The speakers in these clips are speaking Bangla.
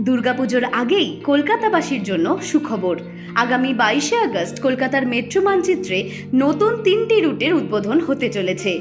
দুর্গাপুজোর আগেই কলকাতাবাসীর জন্য সুখবর। আগামী বাইশে আগস্ট কলকাতার মেট্রো মানচিত্রে নতুন তিনটি রুটের উদ্বোধন হতে চলেছে।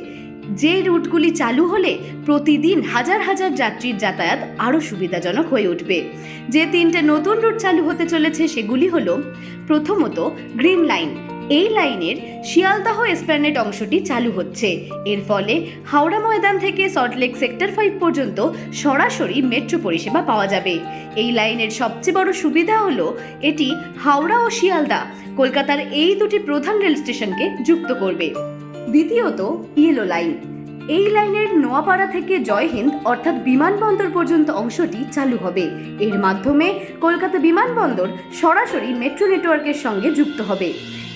যে রুটগুলি চালু হলে প্রতিদিন হাজার হাজার যাত্রীর যাতায়াত আরও সুবিধাজনক হয়ে উঠবে। যে তিনটে নতুন রুট চালু হতে চলেছে সেগুলি হলো, প্রথমত, গ্রিন লাইন। এই লাইনের শিয়ালদাহ এসপ্ল্যানেড অংশটি চালু হচ্ছে। এর ফলে হাওড়া ময়দান থেকে সল্টলেক সেক্টর ফাইভ পর্যন্ত সরাসরি মেট্রো পরিষেবা পাওয়া যাবে। এই লাইনের সবচেয়ে বড় সুবিধা হলো এটি হাওড়া ও শিয়ালদা কলকাতার এই দুটি প্রধান রেল স্টেশনকে যুক্ত করবে। দ্বিতীয়ত ইয়েলো লাইন এই লাইনের নোয়াপাড়া থেকে জয়হিন্দ অর্থাৎ বিমানবন্দর পর্যন্ত অংশটি চালু হবে। এর মাধ্যমে কলকাতা বিমানবন্দর সরাসরি মেট্রো নেটওয়ার্কের সঙ্গে যুক্ত হবে।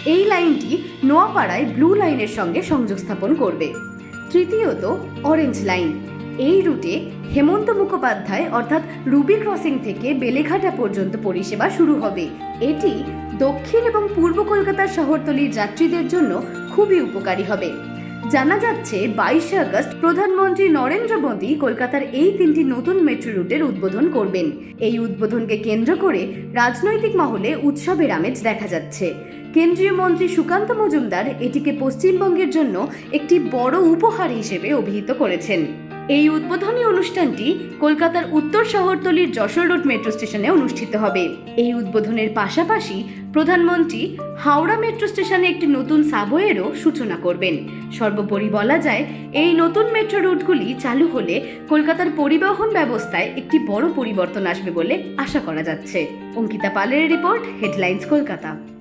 এই লাইনটি নোয়াপাড়ায় ব্লু লাইনের সঙ্গে সংযোগ স্থাপন করবে। তৃতীয়ত অরেঞ্জ লাইন এই রুটে হেমন্ত মুখোপাধ্যায়, অর্থাৎ রুবি ক্রসিং থেকে বেলেঘাটা পর্যন্ত পরিষেবা শুরু হবে। এটি দক্ষিণ এবং পূর্ব কলকাতার শহরতলির যাত্রীদের জন্য খুবই উপকারী হবে। জানা যাচ্ছে, বাইশে আগস্ট প্রধানমন্ত্রী নরেন্দ্র মোদী কলকাতার এই তিনটি নতুন মেট্রো রুটের উদ্বোধন করবেন। এই উদ্বোধনকে কেন্দ্র করে রাজনৈতিক মহলে উৎসবের আমেজ দেখা যাচ্ছে। কেন্দ্রীয় মন্ত্রী সুকান্ত মজুমদার এটিকে পশ্চিমবঙ্গের জন্য একটি বড় উপহার হিসেবে অভিহিত করেছেন। এই উদ্বোধনী অনুষ্ঠানটি কলকাতার উত্তর শহরতলির যশোর রোড মেট্রো স্টেশনে অনুষ্ঠিত হবে। এই উদ্বোধনের পাশাপাশি প্রধানমন্ত্রী হাওড়া মেট্রো স্টেশনে একটি নতুন সাবওয়েরও সূচনা করবেন। সর্বোপরি বলা যায়, এই নতুন মেট্রো রুটগুলি চালু হলে কলকাতার পরিবহন ব্যবস্থায় একটি বড় পরিবর্তন আসবে বলে আশা করা যাচ্ছে। অঙ্কিতা পালের রিপোর্ট, হেডলাইন্স কলকাতা।